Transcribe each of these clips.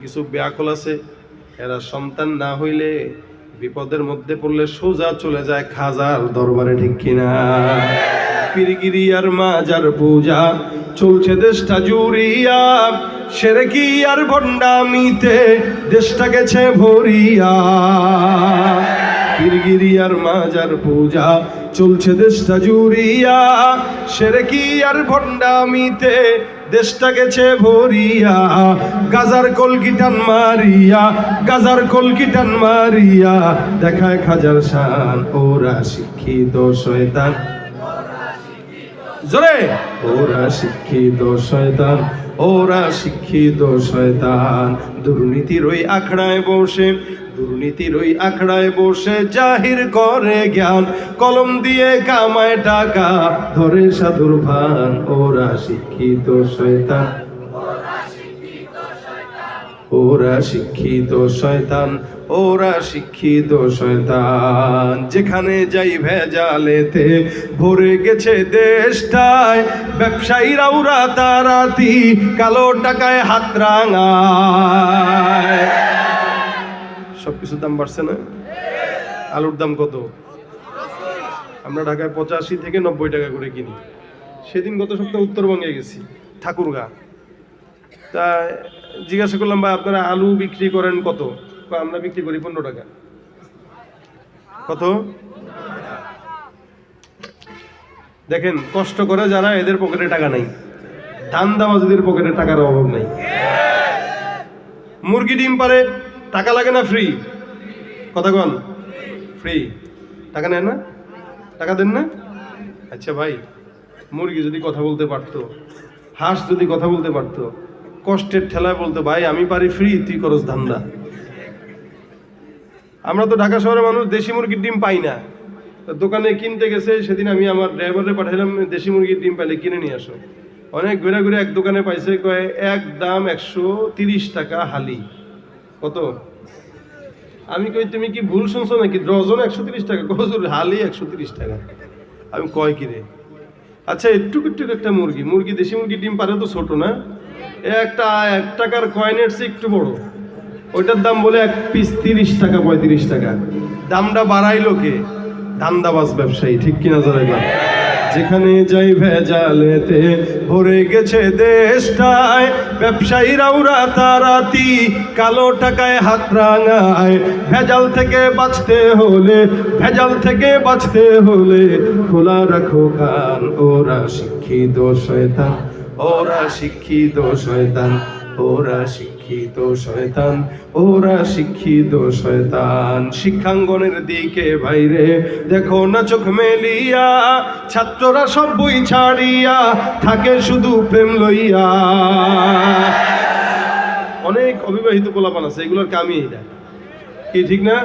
কিছু ব্যাকল আছে, এরা সন্তান না হইলে বিপদের মধ্যে পড়লে সোজা চলে যায় খাজার দরবারে, ঠিক কিনা? আর মাজার পূজা, চলছে দেশটা জুড়িয়া, সেরে কি আর ভণ্ডামিতে দেশটা গেছে ভরিয়া? পীরগিরি আর মাজার পূজা, চলছে দেশটা জুড়িয়া, সেরে কি আর ভণ্ডামিতে দেশটা গেছে ভরিয়া, গাজার কলকিটান মারিয়া, গাজার কলকিটান মারিয়া দেখায় খাজার শান, ওরা শিক্ষিত শয়তান। জোরে, ওরা শিক্ষিত শয়তান, ওরা শিক্ষিত শয়তান। দুর্নীতির ওই আখড়ায় বসে দুর্নীতির ওই আখড়ায় বসে জাহির করে জ্ঞান। কলম দিয়ে কামায় টাকা, ধরে সাধুর ভান। ওরা শিক্ষিত শয়তান। ওরা শিক্ষিত শয়তান। ওরা শিক্ষিত শয়তান। যেখানে যাই ভেজালেতে, ভরে গেছে দেশটায়। ব্যবসায়ীরা ওরা তারাতি কালো টাকায় হাত রাঙায়। সব কিছুর দাম বাড়ছে না। আলুর দাম কত? আমরা ঢাকায় পঁচাশি থেকে নব্বই টাকা করে কিনি। সেদিন গত সপ্তাহে উত্তরবঙ্গে গেছি, ঠাকুরগা। তা জিজ্ঞাসা করলাম, ভাই, আপনারা আলু বিক্রি করেন কত? আমরা বিক্রি করি পনেরো টাকা। কত? দেখেন, কষ্ট করে যারা এদের পকেটে টাকা নাই। ধান দামাজদের পকেটে টাকার অভাব নাই। মুরগি ডিম পারে টাকা লাগে না ফ্রি কথা কন। ফ্রি টাকা নেন না? টাকা দেন না? আচ্ছা ভাই, মুরগি যদি কথা বলতে পারতো, হাঁস যদি কথা বলতে পারতো, কষ্টের ঠেলায় বলতো, ভাই, আমি পারি ফ্রি তুই করস ধান্দা। আমরা তো ঢাকা শহরের মানুষ, দেশি মুরগির ডিম পাই না। দোকানে কিনতে গেছে, সেদিন আমি আমার ড্রাইভারে পাঠাইলাম, দেশি মুরগির ডিম পাইলে কিনে নিয়ে আসো। অনেক ঘুরে ঘুরে এক দোকানে পাইছে, কয়, এক দাম একশো তিরিশ টাকা হালি। কত? আমি কই, তুমি কি ভুল শুনছো নাকি? ডজন একশো তিরিশ টাকা কজুর হালি একশো তিরিশ টাকা। আমি কয় কি রে? আচ্ছা একটু একটু একটা মুরগি। মুরগি, দেশি মুরগি ডিম পারে তো ছোট না? একটা, এক টাকার কয়েনের চেয়ে একটু বড়। ওইটার দাম বলে এক পিস তিরিশ টাকা, পঁয়ত্রিশ টাকা। দামটা বাড়াইলো কে? ধান্দাবাজ ব্যবসায়ী, ঠিক কিনা ধরে যেখানে যাই ভেজালেতে, ভরে গেছে দেশটায়। ব্যবসায়ীরা ওরা তারাতি, কালো টাকায় হাত রাঙায়। ভেজাল থেকে বাঁচতে হলে, ভেজাল থেকে বাঁচতে হলে খোলা রাখো কান। ওরা শিক্ষিত শয়তান, ওরা শিক্ষিত শয়তান, ওরা শিক্ষিত শয়তান, ওরা শিক্ষিত শয়তান। শিক্ষাঙ্গনের দিকে বাইরে, দেখো না চোখ মেলিয়া, ছাত্ররা সব বই ছাড়িয়া, থাকে শুধু প্রেম লইয়া। অনেক অবিবাহিত পোলাপান আছে, এগুলোর কামই এটা কি ঠিক না?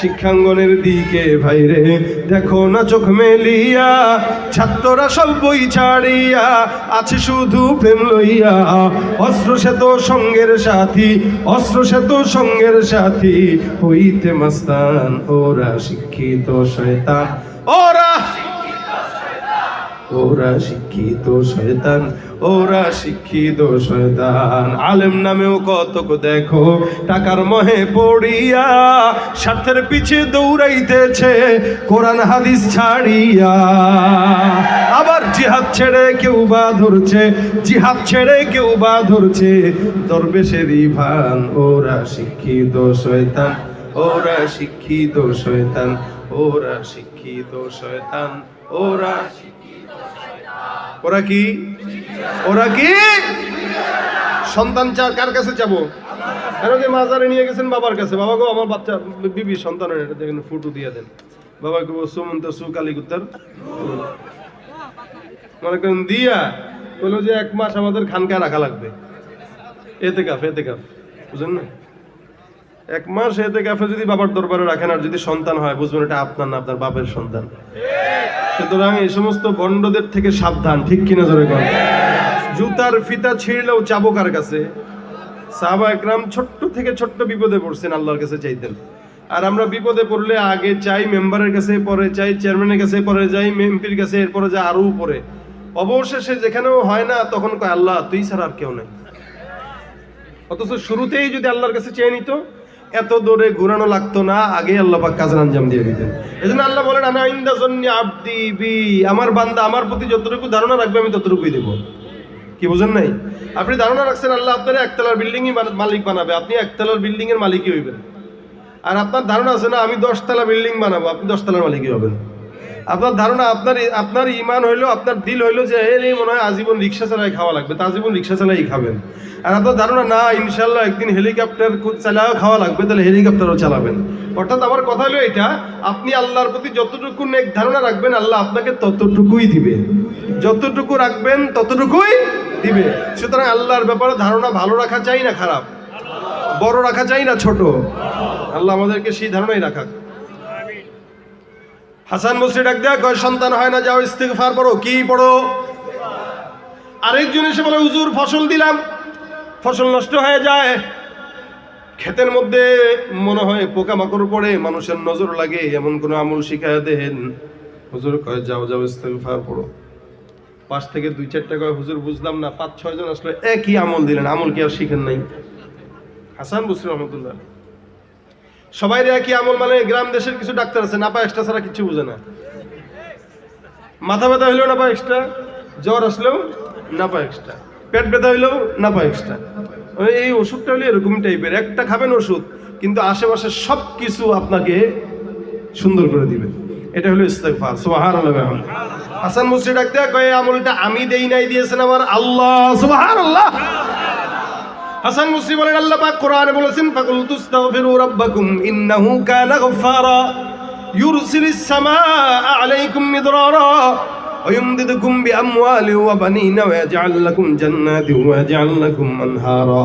শিক্ষাঙ্গনের দিকে ভাইরে, দেখো না চোখ মেলিয়া, ছাত্ররা সব বই ছাড়িয়া আছে শুধু প্রেম লইয়া। অস্ত্র সেত সঙ্গের সাথী, অস্ত্র সেত সঙ্গের সাথী, হইতে মাস্তান, ওরা শিক্ষিত শয়তান। ওরা ওরা শিক্ষিত শয়তান, ওরা শিক্ষিত শয়তান। আলেম নামেও কতক দেখো, টাকার মহে পড়িয়া স্বার্থের পিছে দৌড়াইতেছে, কোরআন হাদিস ছাড়িয়া। আবার জিহাদ ছেড়ে কেউ বা ধরছে, জিহাদ ছেড়ে কেউ বা ধরছে। দরবেশেরই ভান ওরা শিক্ষিত শয়তান, ওরা শিক্ষিত শয়তান, ওরা শিক্ষিত শয়তান, ওরা ওরা কি? ওরা কি? সন্তান চা কার কাছে যাব? কেন যে মাজারে নিয়ে গেছেন বাবার কাছে। বাবা গো, আমার বাচ্চা, বিবি, সন্তানের এটা দেখেন, ফুটু দিয়ে দেন। বাবা গো, সুমন্ত, সু কালী গুত্তার মনে করেন দিয়া, বলল যে এক মাস আমাদের খানকা রাখা লাগবে। এতে কাফ এতে কাফ। বুঝলেন না? এক মাস এতে কাফে যদি বাবার দরবারে রাখেন, আর যদি সন্তান হয়, বুঝবেন এটা আপনার না, আপনার বাপের সন্তান। সুতরাং এই সমস্ত বন্ডদের থেকে সাবধান, ঠিক কিনা জোরে কর জুতার ফিতা ছিঁড়লেও চাবো কার কাছে? সাহাবা একরাম ছোট্ট থেকে ছোট্ট বিপদে পড়ছেন আল্লাহর কাছে চাইতেন। আর আমরা বিপদে পড়লে আগে চাই মেম্বারের কাছে, পরে চাই চেয়ারম্যানের কাছে, পরে যাই এমপির কাছে, এরপরে যাই আরও উপরে। অবশেষে যেখানেও হয় না, তখন কয়, আল্লাহ, তুই ছাড়া আর কেউ নাই। অথচ শুরুতেই যদি আল্লাহর কাছে চেয়ে নিত এত দূরে ঘুরানো লাগতো না আগে আল্লাপাক কাজের আঞ্জাম দিয়ে দিতেন। এই জন্য আল্লাহ বলেন, আনা ইন্দা জন্য আব্দি বি। আমার বান্দা আমার প্রতি যতটুকু ধারণা রাখবে, আমি ততটুকুই দেবো। কি বুঝেন নাই? আপনি ধারণা রাখছেন, আল্লাহ আপনার একতলার বিল্ডিংই মালিক বানাবে। আপনি একতলার বিল্ডিং এর মালিকই হইবেন। আর আপনার ধারণা আছে না, আমি দশতলা বিল্ডিং বানাবো, আপনি দশতলার মালিকই হবেন। আপনার ধারণা, আপনার আপনার ইমান হইল, আপনার দিল হইল যে, এই মনে হয় আজীবন রিক্সা চালাই খাওয়া লাগবে। তা আজীবন রিক্সা চালাই খাবেন। আর আপনার ধারণা, না ইনশাল্লাহ একদিন হেলিকপ্টার চালাও খাওয়া লাগবে, তাহলে হেলিকপ্টারও চালাবেন। অর্থাৎ আমার কথা হলো এটা, আপনি আল্লাহর প্রতি যতটুকু নেক ধারণা রাখবেন, আল্লাহ আপনাকে ততটুকুই দিবে। যতটুকু রাখবেন, ততটুকুই দিবে। সুতরাং আল্লাহর ব্যাপারে ধারণা ভালো রাখা চাই না খারাপ? বড় রাখা চাই না ছোট? আল্লাহ আমাদেরকে সেই ধারণাই রাখা হাসান বসরি ডাক দেয়া কয়, সন্তান হয় না, যাও ইস্তিগফার পড়ো। কি পড়ো? আরেকজন এসে বলে, হুজুর, ফসল দিলাম। ফসল নষ্ট হয়ে যায়। ক্ষেতের মধ্যে মনে হয় পোকামাকড় পড়ে, মানুষের নজর লাগে, এমন কোনো আমল শিখায় দেন। হুজুর কয়, যাও যাও, ইস্তিগফার পড়ো। পাশ থেকে দুই চারটা কয়, হুজুর, বুঝলাম না। পাঁচ ছয় জন আসলে একই আমল দিলেন, আমল কি আর শিখেন নাই? হাসান বসরি রহমতুল্লাহ। সবাই একই আমল মানে গ্রাম দেশের কিছু ডাক্তার আছে? নাপা এক্সট্রা ছাড়া কিছু বুঝে না। মাথা ব্যথা হইলেও নাপা এক্সট্রা জ্বর আসলেও নাপা এক্সট্রা পেট ব্যথা হইলেও নাপা এক্সট্রা এই ওষুধটা হলে এরকম টাইপের একটা খাবেন ওষুধ, কিন্তু আশেপাশে সব কিছু আপনাকে সুন্দর করে দিবে। এটা হলো ইস্তেগফার, সুবহানাল্লাহ হাসান মুসরি ডাক দেয়া কয় আমলটা আমি দেই নাই দিয়েছেন আমার আল্লাহ, সুবহানাল্লাহ। হাসান মুসরি বলেন আল্লাহ পাক কোরআনে বলেছেন ফাকুল তুস্তাগফিরু রাব্বাকুম ইন্নাহু কানা গফফারা ইউরসিলিস সামাআ আলাইকুম মিদরারা ويمددكم بأموال وبنين ويجعل لكم جنات ويجعل لكم أنهارا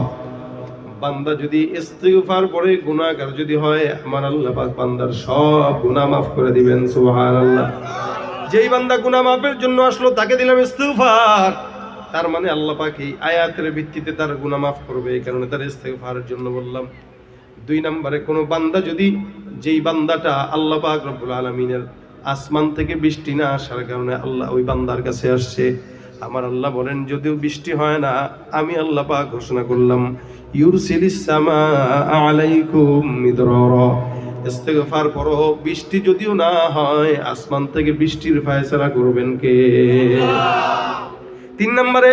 বান্দা যদি ইস্তিগফার পড়ে গুনাহগার যদি হয় আমার আল্লাহ পাক বান্দার সব গুনাহ মাফ করে দিবেন সুবহানাল্লাহ যেই বান্দা গুনাহ মাফের জন্য আসলো তাকে দিলাম ইস্তিগফার তার মানে আল্লাহ এই আয়াতের ভিত্তিতে তার গুণা মাফ করবে, এই কারণে তার ইস্তিগফারের জন্য বললাম। দুই নম্বরে, কোনো বান্দা যদি যেই বান্দাটা আল্লাহ পাক রব্বুল আলমিনের আসমান থেকে বৃষ্টি না আসার কারণে আল্লাহ ওই বান্দার কাছে আসছে, আমার আল্লাহ বলেন, যদিও বৃষ্টি হয় না, আমি আল্লাহ পাক ঘোষণা করলাম ইস্তেগফার করো বৃষ্টি যদিও না হয়, আসমান থেকে বৃষ্টির ফায়সালা করবেন কে? তিন নম্বরে,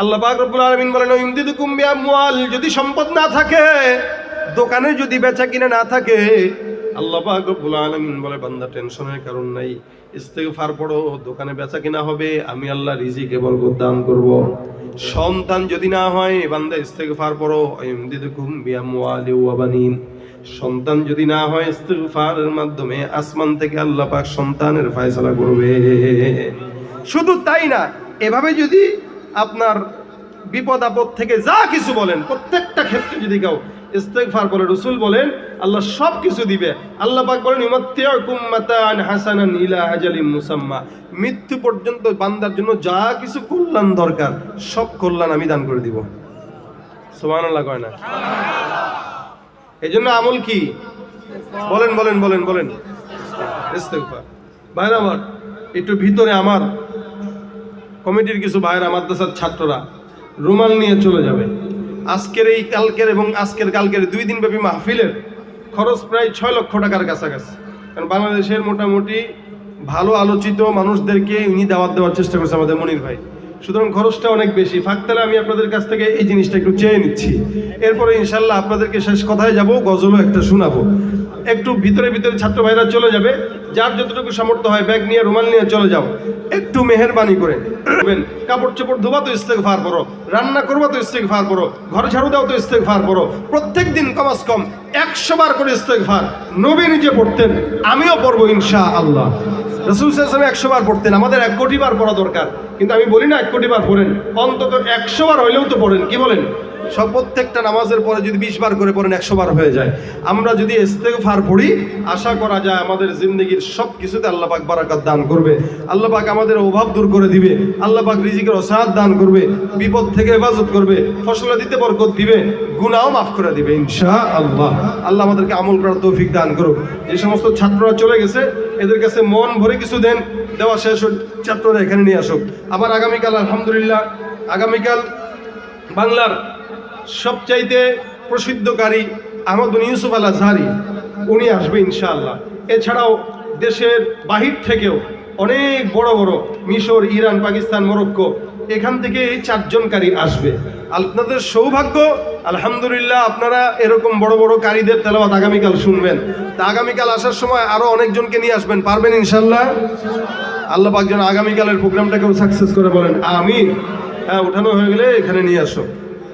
আল্লাহ রব্বুল আলামিন বলেন ইমদিদুকুম বিআমওয়াল যদি সম্পদ না থাকে, দোকানে যদি বেচা কিনা না থাকে, আল্লাহ রব্বুল আলামিন বলে, বান্দা, টেনশনের কারণ নাই। ইস্তেগফার পড়ো, দোকানে বেচা কিনা হবে, আমি আল্লাহ রিজিকে বরকত দান করব। সন্তান যদি না হয়, বান্দা, ইস্তেগফার পড়ো ইমদিদুকুম বিআমওয়ালি ওয়া বানিন। সন্তান যদি না হয়, ইস্তেগফারের মাধ্যমে আসমান থেকে আল্লাহ পাক সন্তানের ফয়সালা করবে। শুধু তাই না এভাবে যদি আপনার বিপদ আপদ থেকে যা কিছু বলেন, প্রত্যেকটা ক্ষেত্রে যদি কেউ ইস্তেগফার বলে, রসুল বলেন, আল্লাহ সব কিছু দিবে। আল্লাহ পাক বলেন হাসানান ইলা আজালিম মুসাম্মা। মৃত্যু পর্যন্ত বান্দার জন্য যা কিছু কল্যাণ দরকার, সব কল্যাণ আমি দান করে দিব। সুবহানাল্লাহ কয় না? এই জন্য আমল কি? বলেন বলেন বলেন বলেন। ইস্তেগফার। ভাইরা আমার, একটু ভিতরে আমার কমিটির কিছু ভাইরা মাদ্রাসার ছাত্ররা রুমাল নিয়ে চলে যাবে। আজকের এই কালকের এবং আজকের কালকের দুই দিন ব্যাপী মাহফিলের খরচ প্রায় ছয় লক্ষ টাকার কাছাকাছি। কারণ বাংলাদেশের মোটামুটি ভালো আলোচিত মানুষদেরকে উনি দাওয়াত দেওয়ার চেষ্টা করছে আমাদের মনির ভাই। সুতরাং খরচটা অনেক বেশি। ফাঁকতালে আমি আপনাদের কাছ থেকে এই জিনিসটা একটু চেয়ে নিচ্ছি। এরপরে ইনশাল্লাহ আপনাদেরকে শেষ কথায় যাব, গজলও একটা শোনাবো। একটু ভিতরে ভিতরে ছাত্র ভাইরা চলে যাবে। যার যতটুকু সামর্থ্য হয় ব্যাগ নিয়ে, রুমাল নিয়ে চলে যাও। একটু মেহরবানি করে। কাপড় চোপড় ধোবা তো ইস্তেক ফার করো রান্না করবা তো ইস্তেক ফার করো ঘর ঝাড়ু দাও তো ইস্তেক ফার করো প্রত্যেক দিন কমাস কম। একশো বার করে ইস্তেক ফার নবী নিজে পড়তেন। আমিও পড়ব ইনশা আল্লাহ রসুল একশো বার পড়তেন। আমাদের এক কোটি বার পড়া দরকার। কিন্তু আমি বলি না এক কোটি বার পড়েন। অন্তত একশো বার হইলেও তো পড়েন। কি বলেন? সব প্রত্যেকটা নামাজের পরে যদি বিশ বার করে পড়েন একশো বার হয়ে যায়। আমরা যদি ইস্তেগফার পড়ি, আশা করা যায় আমাদের জিন্দগির সব কিছুতে আল্লাহ পাক বারাকাত দান করবে। আল্লাহ পাক আমাদের অভাব দূর করে দিবে। আল্লাহ পাক রিজিকের অসাদ দান করবে। বিপদ থেকে হেফাজত করবে। ফসলে দিতে বরকত দিবে। গুনাও মাফ করে দিবে ইনশা আল্লাহ আল্লাহ আমাদেরকে আমল করার তৌফিক দান করুক। যে সমস্ত ছাত্ররা চলে গেছে, এদের কাছে মন ভরে কিছু দেন। দেওয়া শেষ ছাত্ররা এখানে নিয়ে আসুক। আবার আগামীকাল, আলহামদুলিল্লাহ, আগামীকাল বাংলার সবচাইতে প্রসিদ্ধকারী আহমদুন ইউসুফ আল আজহারি উনি আসবে ইনশাআল্লাহ। এছাড়াও দেশের বাহির থেকেও অনেক বড় বড় মিশর, ইরান, পাকিস্তান, মরক্কো, এখান থেকে এই চারজনকারী আসবে। আপনাদের সৌভাগ্য, আলহামদুলিল্লাহ আপনারা এরকম বড় বড় কারীদের তেলাওয়াত আগামীকাল শুনবেন। তা আগামীকাল আসার সময় আরও অনেকজনকে নিয়ে আসবেন, পারবেন ইনশাল্লাহ আল্লাহ পাক যেন আগামীকালের প্রোগ্রামটাকেও সাকসেস করে বলেন আমি হ্যাঁ ওঠানো হয়ে গেলে এখানে নিয়ে আসো।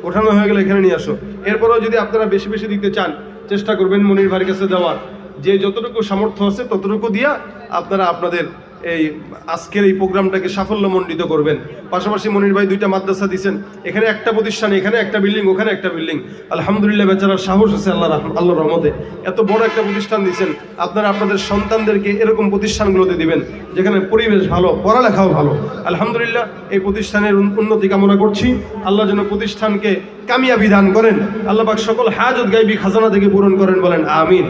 ওঠানো হয়ে গেলে এখানে নিয়ে আসো। এরপরেও যদি আপনারা বেশি বেশি দিতে চান, চেষ্টা করবেন মনির ভাইয়ের কাছে দেওয়ার। যে যতটুকু সামর্থ্য আছে ততটুকু দিয়া আপনারা আপনাদের এই আজকের এই প্রোগ্রামটাকে সাফল্যমণ্ডিত করবেন। পাশাপাশি মনির ভাই দুইটা মাদ্রাসা দিচ্ছেন এখানে একটা প্রতিষ্ঠান, এখানে একটা বিল্ডিং, ওখানে একটা বিল্ডিং। আলহামদুলিল্লাহ বেচারার সাহস আছে আল্লাহ আল্লাহর রহমতে। এত বড় একটা প্রতিষ্ঠান দিচ্ছেন আপনারা আপনাদের সন্তানদেরকে এরকম প্রতিষ্ঠানগুলোতে দিবেন, যেখানে পরিবেশ ভালো, পড়ালেখাও ভালো। আলহামদুলিল্লাহ এই প্রতিষ্ঠানের উন্নতি কামনা করছি। আল্লাহ যেন প্রতিষ্ঠানকে কামিয়াবি দান করেন। আল্লাহ পাক সকল হাজত গাইবি, খাজানা থেকে পূরণ করেন বলেন, আমিন।